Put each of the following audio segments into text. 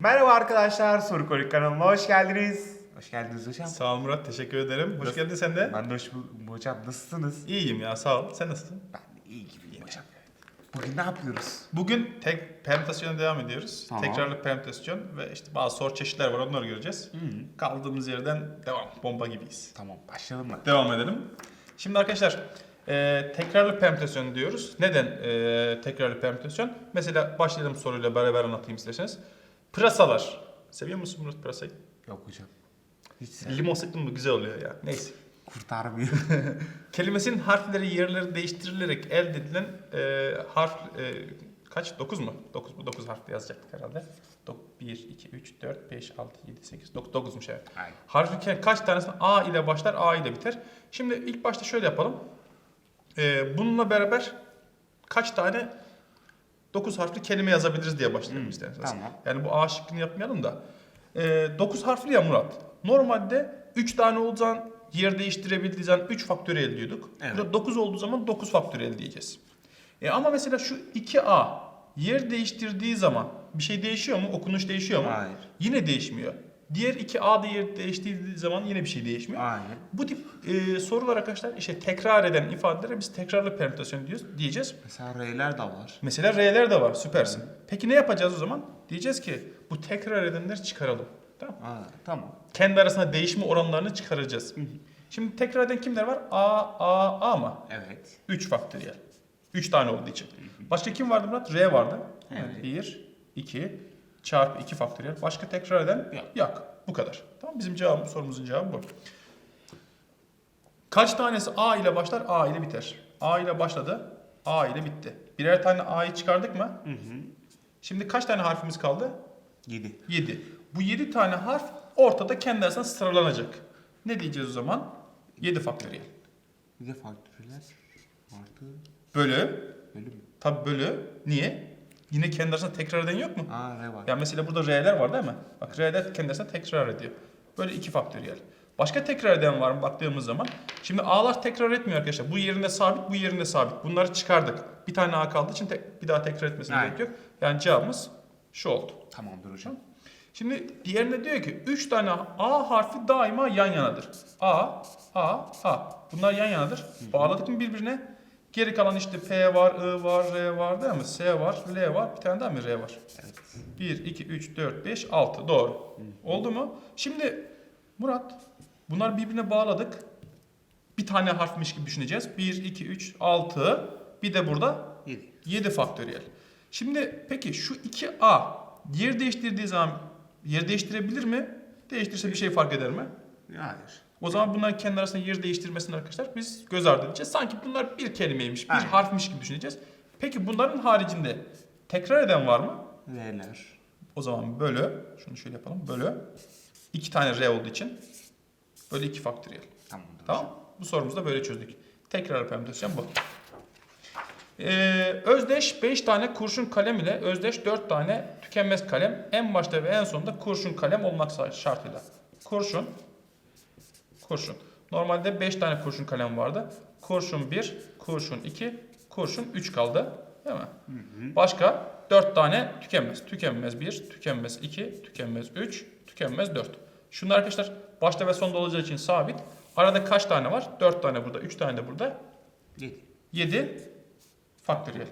Merhaba arkadaşlar, Soru Kolik kanalına hoş geldiniz. Hoş geldiniz hocam. Sağ ol Murat, teşekkür ederim. Hoş Nasıl- geldin sen de. Ben de hoş buldum hocam. Nasılsınız? İyiyim ya, sağ ol. Sen nasılsın? Ben de iyi gibiyim hocam. Bugün ne yapıyoruz? Bugün tek permütasyona devam ediyoruz. Tamam. Tekrarlı permütasyon ve işte bazı soru çeşitler var, onları göreceğiz. Kaldığımız yerden devam, bomba gibiyiz. Tamam, başlayalım mı? Devam edelim. Şimdi arkadaşlar, e, tekrarlı permütasyon diyoruz. Neden e, tekrarlı permütasyon? Mesela başlayalım soruyla beraber anlatayım isterseniz. Pırasalar. Seviyor musun Murat pırasayı? Yok hocam. Hiç sen Limon sıktın mı güzel oluyor ya. Neyse. kurtarmıyor. Kelimesinin harfleri yerleri değiştirilerek elde edilen e, harf e, kaç? 9 mu? 9 bu 9 harfli yazacaktık herhalde. 1 2 3 4 5 6 7 8 9 9'muş evet. Aynen. Harfi kaç tanesinin A ile başlar, A ile biter. Şimdi ilk başta şöyle yapalım. E, bununla beraber kaç tane 9 harfli kelime yazabiliriz diye başlayalım Hmm, isterseniz. tamam. Yani bu A şıkkını yapmayalım da. E, 9 harfli ya Murat. Normalde 3 tane zaman yer değiştirebildiği zaman 3 faktöriyel diyorduk. Evet. Burada 9 olduğu zaman 9 faktöriyel diyeceğiz. E ama mesela şu 2A yer değiştirdiği zaman bir şey değişiyor mu? Okunuş değişiyor mu? Hayır. Yine değişmiyor. Diğer 2A da yer değiştirdiği zaman yine bir şey değişmiyor. Aynen. Bu tip e, sorular arkadaşlar işte tekrar eden ifadelere biz tekrarlı permütasyon diyoruz, diyeceğiz. Mesela R'ler de var. Mesela R'ler de var süpersin. Peki ne yapacağız o zaman? Diyeceğiz ki bu tekrar edenleri çıkaralım. Tamam Aa, tamam. Kendi arasında değişme oranlarını çıkaracağız. Şimdi tekrar eden kimler var? A, A, A mı? Evet. 3 faktöriyel. 3 tane olduğu için. Başka kim vardı Murat? R vardı. Evet. 1, 2 çarpı 2 faktöriyel. Başka tekrar eden Yok. yok. Bu kadar. Tamam bizim cevabımız sorumuzun cevabı bu. Kaç tanesi A ile başlar, A ile biter? A ile başladı, A ile bitti. Birer tane A'yı çıkardık mı? Hı hı. Şimdi kaç tane harfimiz kaldı? 7. 7. Bu 7 tane harf ortada kendi arasında sıralanacak. Ne diyeceğiz o zaman? 7 faktöriyel. Bir de faktörler artı Bölü. bölüm. Tabi bölü. Niye? Yine kendi arasında tekrar eden yok mu? Aa R var. Ya mesela burada R'ler var değil mi? Bak R'ler kendi arasında tekrar ediyor. Böyle iki faktöriyel. Başka tekrar eden var mı baktığımız zaman? Şimdi A'lar tekrar etmiyor arkadaşlar. Bu yerinde sabit, bu yerinde sabit. Bunları çıkardık. Bir tane A kaldığı için bir daha tekrar etmesine Aynen. gerek yok. Yani cevabımız şu oldu. Tamamdır hocam. Şimdi diğerine diyor ki 3 tane A harfi daima yan yanadır. A, A, A. Bunlar yan yanadır. Bağladık mı birbirine? Geri kalan işte P var, I var, R var değil mi? S var, L var. Bir tane daha mı R var? Evet. 1, 2, 3, 4, 5, 6. Doğru. Oldu mu? Şimdi Murat bunlar birbirine bağladık. Bir tane harfmiş gibi düşüneceğiz. 1, 2, 3, 6. Bir de burada 7. 7 faktöriyel. Şimdi peki şu 2A yer değiştirdiği zaman yer değiştirebilir mi? Değiştirse bir şey fark eder mi? Hayır. O zaman bunların kendi arasında yer değiştirmesini arkadaşlar biz göz ardı edeceğiz. Sanki bunlar bir kelimeymiş, bir Aynen. harfmiş gibi düşüneceğiz. Peki bunların haricinde tekrar eden var mı? R'ler. O zaman bölü, şunu şöyle yapalım, bölü. iki tane R olduğu için bölü 2 faktöriyel. Tamamdır. Tamam. Bu sorumuzu da böyle çözdük. Tekrar permütasyon bu. Ee, özdeş 5 tane kurşun kalem ile özdeş 4 tane tükenmez kalem en başta ve en sonunda kurşun kalem olmak şartıyla. Kurşun, kurşun. Normalde 5 tane kurşun kalem vardı. Kurşun 1, kurşun 2, kurşun 3 kaldı. Değil mi? Başka 4 tane tükenmez. Tükenmez 1, tükenmez 2, tükenmez 3, tükenmez 4. Şunlar arkadaşlar başta ve sonda olacağı için sabit. Arada kaç tane var? 4 tane burada, 3 tane de burada. 7. 7 faktöriyel.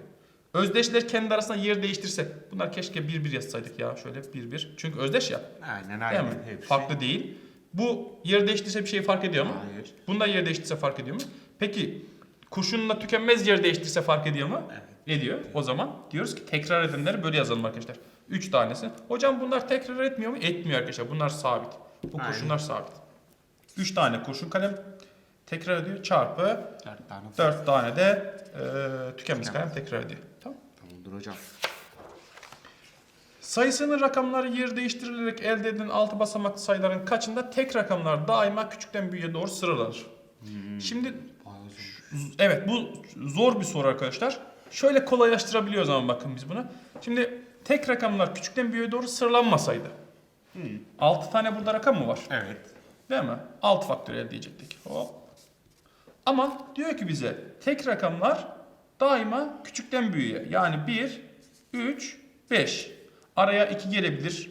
Özdeşler kendi arasında yer değiştirse bunlar keşke 1 1 yazsaydık ya şöyle 1 1. Çünkü özdeş ya. Aynen Değil aynen. mi? Hepsi. Farklı değil. Bu yer değiştirse bir şey fark ediyor mu? Hayır. Bunda yer değiştirse fark ediyor mu? Peki kurşunla tükenmez yer değiştirse fark ediyor mu? Evet. Ediyor. O zaman diyoruz ki tekrar edenleri böyle yazalım arkadaşlar. 3 tanesi. Hocam bunlar tekrar etmiyor mu? Etmiyor arkadaşlar. Bunlar sabit. Bu Aynen. kurşunlar sabit. 3 tane kurşun kalem tekrar ediyor. Çarpı 4 tane. 4 tane de e, tükenmez kalem tekrar ediyor. Tamam. Tamamdır hocam. Sayısının rakamları yer değiştirilerek elde edilen altı basamaklı sayıların kaçında tek rakamlar daima küçükten büyüğe doğru sıralanır. Şimdi zor. Z- Evet bu zor bir soru arkadaşlar. Şöyle kolaylaştırabiliyoruz ama bakın biz bunu. Şimdi tek rakamlar küçükten büyüğe doğru sıralanmasaydı. 6 tane burada rakam mı var? Evet. Değil mi? 6 faktöriyel diyecektik. Hop. Ama diyor ki bize tek rakamlar daima küçükten büyüğe. Yani 1, 3, 5. Araya 2 gelebilir.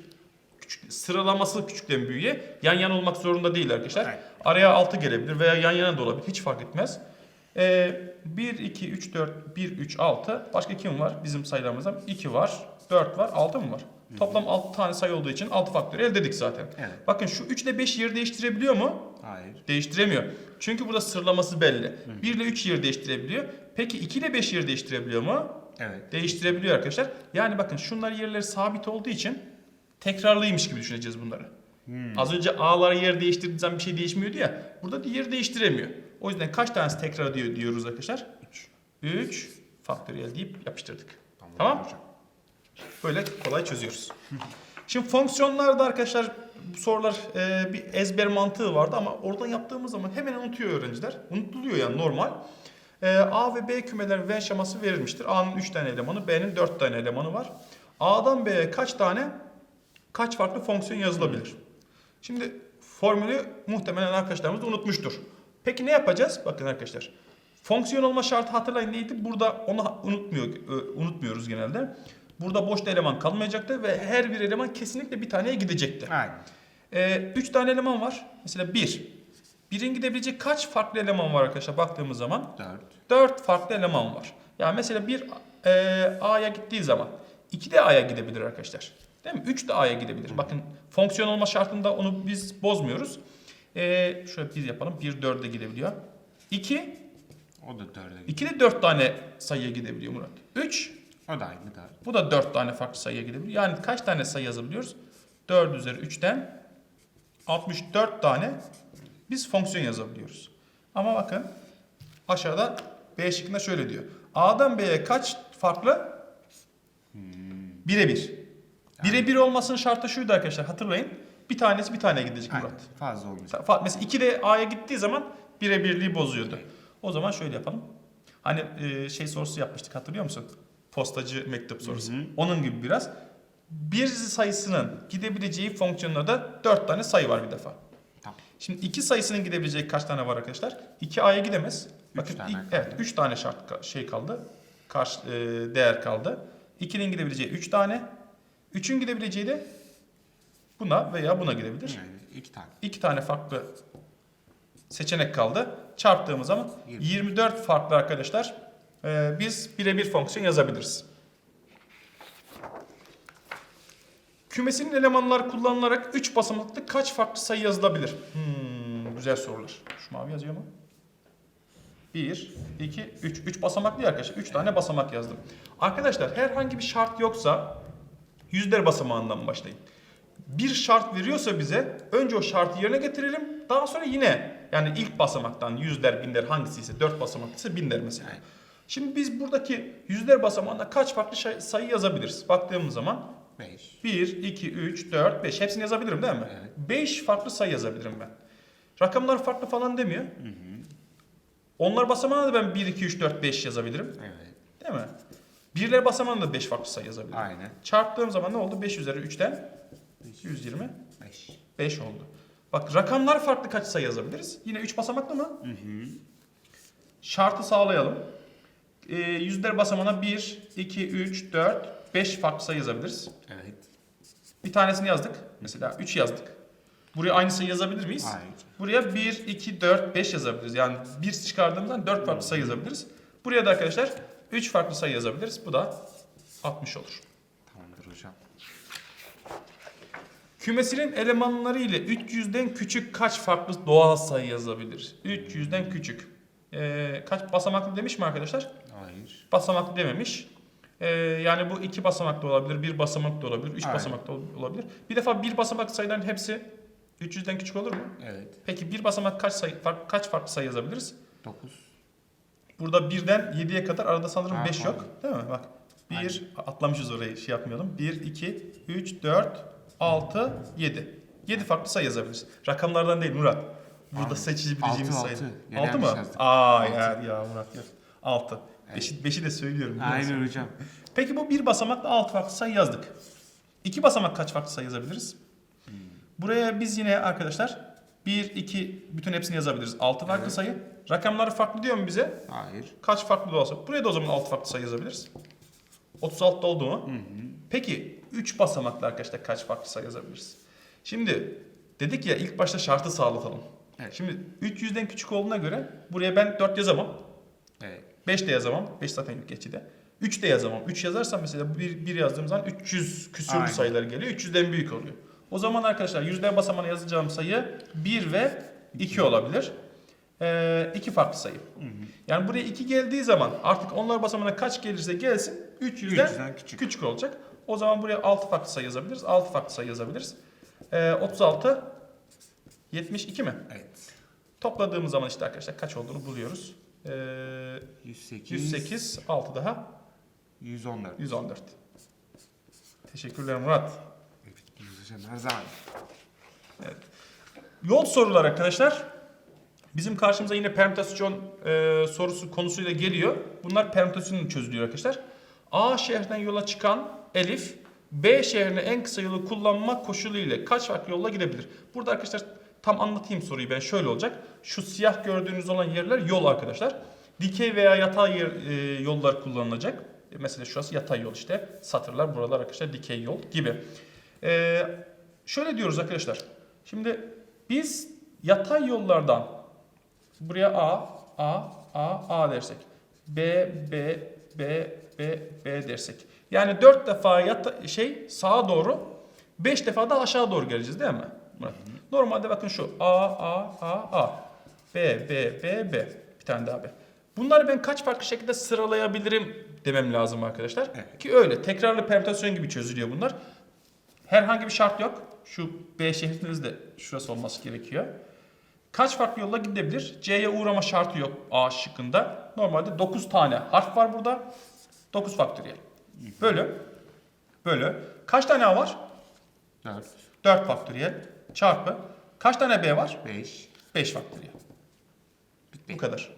küçük, sıralaması küçükten büyüğe yan yana olmak zorunda değil arkadaşlar. Araya 6 gelebilir veya yan yana da olabilir. Hiç fark etmez. Ee, 1, 2, 3, 4, 1, 3, 6. Başka kim var bizim sayılarımızda? 2 var, 4 var, 6 mı var? Toplam 6 tane sayı olduğu için 6 faktöriyel dedik zaten. Evet. Bakın şu 3 ile 5 yer değiştirebiliyor mu? Hayır. Değiştiremiyor. Çünkü burada sıralaması belli. 1 ile 3 yer değiştirebiliyor. Peki 2 ile 5 yer değiştirebiliyor mu? Evet. Değiştirebiliyor arkadaşlar. Yani bakın şunlar yerleri sabit olduğu için tekrarlıymış gibi düşüneceğiz bunları. Az önce A'lar yer değiştirdiği zaman bir şey değişmiyordu ya. Burada da yer değiştiremiyor. O yüzden kaç tanesi tekrar diyor diyoruz arkadaşlar? 3. 3 faktöriyel deyip yapıştırdık. Tamam. hocam. Böyle kolay çözüyoruz. Şimdi fonksiyonlarda arkadaşlar bu sorular e, bir ezber mantığı vardı ama oradan yaptığımız zaman hemen unutuyor öğrenciler. Unutuluyor yani normal. E, A ve B kümelerin Venn şeması verilmiştir. A'nın 3 tane elemanı, B'nin 4 tane elemanı var. A'dan B'ye kaç tane kaç farklı fonksiyon yazılabilir? Şimdi formülü muhtemelen arkadaşlarımız da unutmuştur. Peki ne yapacağız? Bakın arkadaşlar. Fonksiyon olma şartı hatırlayın neydi? Burada onu unutmuyor, e, unutmuyoruz genelde. Burada boşta eleman kalmayacaktı ve her bir eleman kesinlikle bir taneye gidecekti. Aynen. Ee, üç tane eleman var. Mesela bir. Birin gidebilecek kaç farklı eleman var arkadaşlar baktığımız zaman? 4. 4 farklı eleman var. Yani mesela bir e, A'ya gittiği zaman 2 de A'ya gidebilir arkadaşlar. Değil mi? 3 de A'ya gidebilir. Bakın fonksiyon olma şartında onu biz bozmuyoruz. E, şöyle bir yapalım. 1 4'e gidebiliyor. 2 O da 4'e 2 de 4 tane sayıya gidebiliyor Murat. 3 O da aynı 4. bu da 4 tane farklı sayıya gidebiliyor. Yani kaç tane sayı yazabiliyoruz? 4 üzeri 3'ten 64 tane biz fonksiyon yazabiliyoruz. Ama bakın aşağıda B şıkkında şöyle diyor. A'dan B'ye kaç farklı? Birebir. Birebir olmasının şartı şuydu arkadaşlar hatırlayın. Bir tanesi bir taneye gidecek Aynen. Murat. Fazla. Fa- Mesela 2 de A'ya gittiği zaman birebirliği bozuyordu. O zaman şöyle yapalım. Hani e, şey sorusu yapmıştık hatırlıyor musun? Postacı mektup sorusu. Onun gibi biraz. Bir sayısının gidebileceği fonksiyonlarda 4 tane sayı var bir defa. Şimdi 2 sayısının gidebileceği kaç tane var arkadaşlar? 2 A'ya gidemez. Üç Bakın tane ilk- evet 3 tane şart şey kaldı. Karşı e, değer kaldı. 2'nin gidebileceği 3 tane. 3'ün gidebileceği de buna veya buna gidebilir. Yani 2 tane. İki tane farklı seçenek kaldı. Çarptığımız zaman Yirmi. 24 farklı arkadaşlar e, biz birebir fonksiyon yazabiliriz. Kümesinin elemanları kullanılarak 3 basamaklı kaç farklı sayı yazılabilir? Hmm, güzel sorular. Şu mavi yazıyor mu? 1, 2, 3. 3 basamaklı arkadaşlar. 3 tane basamak yazdım. Arkadaşlar herhangi bir şart yoksa yüzler basamağından başlayın. Bir şart veriyorsa bize önce o şartı yerine getirelim. Daha sonra yine yani ilk basamaktan yüzler, binler hangisi ise 4 basamaklıysa binler mesela. Şimdi biz buradaki yüzler basamağında kaç farklı sayı yazabiliriz? Baktığımız zaman 5. 1, 2, 3, 4, 5 hepsini yazabilirim değil mi? Evet. 5 farklı sayı yazabilirim ben. Rakamlar farklı falan demiyor. Onlar basamağına da ben 1, 2, 3, 4, 5 yazabilirim. Evet. Değil mi? Birler basamağına da 5 farklı sayı yazabilirim. Aynen. Çarptığım zaman ne oldu? 5 üzeri 3'ten 120 5. 5 oldu. Bak rakamlar farklı kaç sayı yazabiliriz? Yine 3 basamaklı mı? Hı hı. Şartı sağlayalım. Ee, yüzler basamağına 1, 2, 3, 4, 5 farklı sayı yazabiliriz. Evet. Bir tanesini yazdık. Mesela 3 yazdık. Buraya aynı sayı yazabilir miyiz? Hayır. Buraya 1, 2, 4, 5 yazabiliriz. Yani 1 çıkardığımızdan 4 farklı sayı yazabiliriz. Buraya da arkadaşlar 3 farklı sayı yazabiliriz. Bu da 60 olur. Tamamdır hocam. Kümesinin elemanları ile 300'den küçük kaç farklı doğal sayı yazabilir? 300'den küçük. Ee, kaç basamaklı demiş mi arkadaşlar? Hayır. Basamaklı dememiş. Ee, yani bu iki basamaklı olabilir, bir basamaklı olabilir, üç Aynen. basamaklı ol- olabilir. Bir defa bir basamaklı sayıların hepsi 300'den küçük olur mu? Evet. Peki bir basamak kaç sayı fark- kaç farklı sayı yazabiliriz? 9. Burada birden 7'ye kadar arada sanırım Ha, 5 yok. Değil mi? Bak. 1 atlamışız orayı şey yapmayalım. 1 2 3 4 6 7. 7 farklı sayı yazabiliriz. Rakamlardan değil Murat. Burada Anladım. seçebileceğimiz Altı, sayı. altı. Gene 6 mı? Aa Altı. ya, ya Murat ya. 6. 5'i, 5'i de söylüyorum. Aynen hocam. Peki bu bir basamakla 6 farklı sayı yazdık. 2 basamak kaç farklı sayı yazabiliriz? Buraya biz yine arkadaşlar 1 2 bütün hepsini yazabiliriz. 6 farklı Evet. sayı. Rakamları farklı diyor mu bize? Hayır. Kaç farklı da olsa. Buraya da o zaman 6 farklı sayı yazabiliriz. 36 oldu mu? Hı hı. Peki 3 basamaklı arkadaşlar kaç farklı sayı yazabiliriz? Şimdi dedik ya ilk başta şartı sağlatalım. Evet. Şimdi 300'den küçük olduğuna göre buraya ben 4 yazamam. Evet. 5 de yazamam. 5 zaten geçide. 3 de yazamam. 3 yazarsam mesela 1, 1 yazdığım zaman 300 küsürlü Aynen. sayılar geliyor. 300'den büyük oluyor. O zaman arkadaşlar yüzler basamağına yazacağım sayı 1 ve 2 olabilir. Ee, iki farklı sayı. Yani buraya 2 geldiği zaman artık onlar basamağına kaç gelirse gelsin 300'den, 300'den küçük. küçük olacak. O zaman buraya 6 farklı sayı yazabiliriz. 6 farklı sayı yazabiliriz. Ee, 36 72 mi? Evet. Topladığımız zaman işte arkadaşlar kaç olduğunu buluyoruz. Ee, 108. 108, 6 daha 114. 114. Teşekkürler Murat. Muhteşem her zaman. Yol sorular arkadaşlar. Bizim karşımıza yine permütasyon e, sorusu konusuyla geliyor. Bunlar permütasyonla çözülüyor arkadaşlar. A şehrinden yola çıkan Elif, B şehrine en kısa yolu kullanma koşulu ile kaç farklı yolla gidebilir? Burada arkadaşlar tam anlatayım soruyu ben şöyle olacak. Şu siyah gördüğünüz olan yerler yol arkadaşlar. Dikey veya yatay yer, e, yollar kullanılacak. E, Mesela şurası yatay yol işte. Satırlar buralar arkadaşlar dikey yol gibi. E, şöyle diyoruz arkadaşlar. Şimdi biz yatay yollardan buraya A, A, A, A dersek. B, B, B, B, B dersek. Yani 4 defa yata, şey sağa doğru 5 defa da aşağı doğru geleceğiz değil mi? Murat? Normalde bakın şu A, A, A, A. B, B, B, B. Bir tane daha B. Bunları ben kaç farklı şekilde sıralayabilirim demem lazım arkadaşlar. Evet. Ki öyle. Tekrarlı permütasyon gibi çözülüyor bunlar. Herhangi bir şart yok. Şu B şehrinizde şurası olması gerekiyor. Kaç farklı yolla gidebilir? C'ye uğrama şartı yok A şıkkında. Normalde 9 tane harf var burada. 9 faktöriyel. Bölü. Bölü. Kaç tane A var? 4. 4 faktöriyel. Çarpı. Kaç tane B var? 5. 5 faktöriyel. Bu kadar.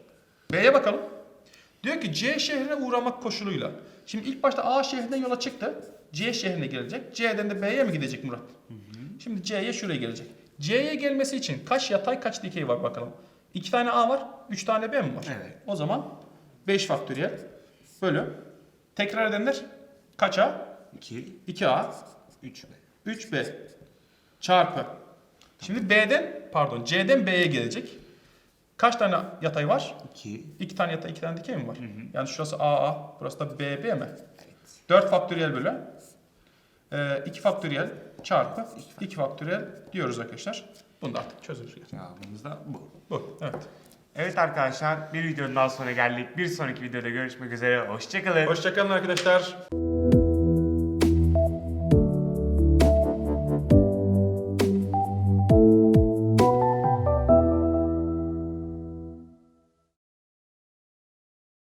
B'ye bakalım. Diyor ki C şehrine uğramak koşuluyla. Şimdi ilk başta A şehrinden yola çıktı. C şehrine gelecek. C'den de B'ye mi gidecek Murat? Şimdi C'ye şuraya gelecek. C'ye gelmesi için kaç yatay kaç dikey var bakalım. 2 tane A var, 3 tane B mi var? Evet. O zaman 5 faktöriyel bölü. Tekrar edenler kaç A? 2. 2A 3 B. 3B çarpı. Şimdi B'den pardon C'den B'ye gelecek. Kaç tane yatay var? 2. İki tane yatay, iki tane dikey mi var? Yani şurası AA, burası da BB mi? 4 faktöriyel bölü. Ee, 2 faktöriyel çarpı 2 faktöriyel diyoruz arkadaşlar. Bunu da artık çözülür. Cevabımız da bu. Bu. Evet. Evet arkadaşlar bir videonun daha sonra geldik. Bir sonraki videoda görüşmek üzere. Hoşçakalın. Hoşçakalın arkadaşlar.